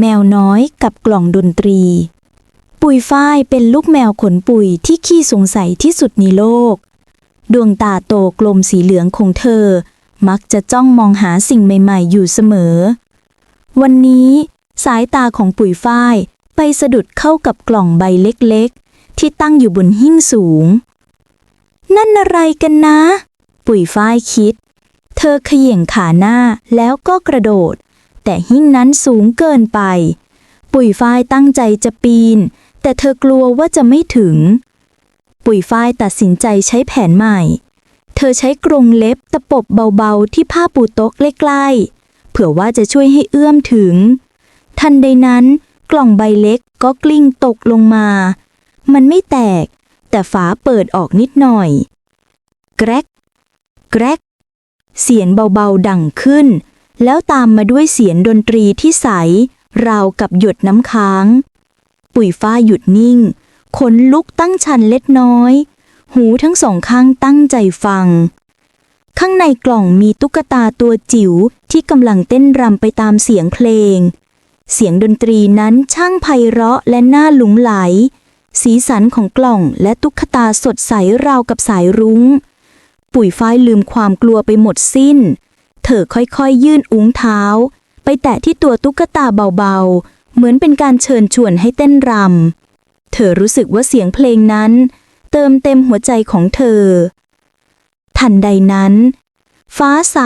แมวน้อยกับกล่องดนตรี ปุยฝ้ายเป็นลูกแมวขนปุยที่ขี้สงสัยที่สุดในโลก ดวงตาโตกลมสีเหลืองของเธอ มักจะจ้องมองหาสิ่งใหม่ ๆ อยู่เสมอ วันนี้ สายตาของปุยฝ้ายไปสะดุดเข้ากับกล่องใบเล็กๆ ที่ตั้งอยู่บนหิ้งสูง นั่นอะไรกันนะ ปุยฝ้ายคิด เธอเขย่งขาหน้าแล้วก็กระโดด แต่หิ้งนั้นสูงเกินไป ปุ๋ยฝ้ายตั้งใจจะปีน แต่เธอกลัวว่าจะไม่ถึง ปุ๋ยฝ้ายตัดสินใจใช้แผนใหม่ เธอใช้กรงเล็บตะปบเบาๆที่ผ้าปูโต๊ะใกล้ๆเผื่อว่าจะช่วยให้เอื้อมถึง ทันใดนั้น กล่องใบเล็กก็กลิ้งตกลงมา มันไม่แตก แต่ฝาเปิดออกนิดหน่อย แกรกแกรกเสียงเบาๆดังขึ้น แล้วตามมาด้วยเสียงดนตรีที่ใส ราวกับหยดน้ำค้าง ปุ๋ยฟ้าหยุดนิ่ง ขนลุกตั้งชันเล็กน้อย หูทั้งสองข้างตั้งใจฟัง ข้างในกล่องมีตุ๊กตาตัวจิ๋วที่กำลังเต้นรำไปตามเสียงเพลง เสียงดนตรีนั้นช่างไพเราะและน่าหลงไหล สีสันของกล่องและตุ๊กตาสดใสราวกับสายรุง้ง ปุ๋ยฝ้ายลืมความกลัวไปหมดสิ้น เธอค่อยๆ ยื่นอุ้งเท้า ไปแตะที่ตัวตุ๊กตาเบาๆ เหมือนเป็นการเชิญชวนให้เต้นรำ เธอรู้สึกว่าเสียงเพลงนั้น เติมเต็มหัวใจของเธอ ทันใดนั้น ฟ้าใส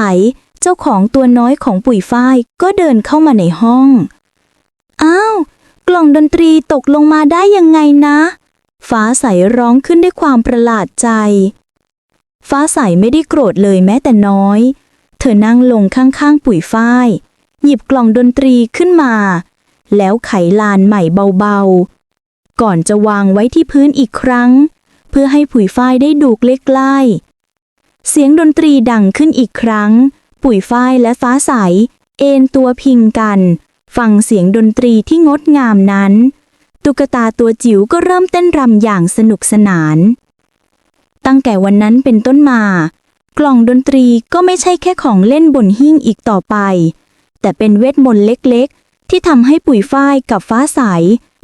เจ้าของตัวน้อยของปุ๋ยฝ้ายก็เดินเข้ามาในห้อง อ้าว กล่องดนตรีตกลงมาได้ยังไงนะ ฟ้าใสร้องขึ้นด้วยความประหลาดใจ ฟ้าใสไม่ได้โกรธเลยแม้แต่น้อย ธอนั่งลงข้างๆปุ๋ยฝ้าย หยิบกล่องดนตรีขึ้นมา แล้วไขลานใหม่เบาๆ ก่อนจะวางไว้ที่พื้นอีกครั้ง เพื่อให้ปุ๋ยฝ้ายได้ดูใกล้ๆเสียงดนตรีดังขึ้นอีกครั้ง ปุ๋ยฝ้ายและฟ้าใส เอนตัวพิงกัน ฟังเสียงดนตรีที่งดงามนั้น ตุ๊กตาตัวจิ๋วก็เริ่มเต้นรำอย่างสนุกสนาน ตั้งแต่วันนั้นเป็นต้นมา กล่องดนตรีก็ไม่ใช่แค่ของเล่นบนหิ้งอีกต่อไป แต่เป็นเวทมนต์เล็กๆ ที่ทำให้ปุ๋ยฝ้ายกับฟ้าใส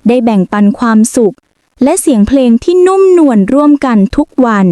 ได้แบ่งปันความสุข และเสียงเพลงที่นุ่มนวลร่วมกันทุกวัน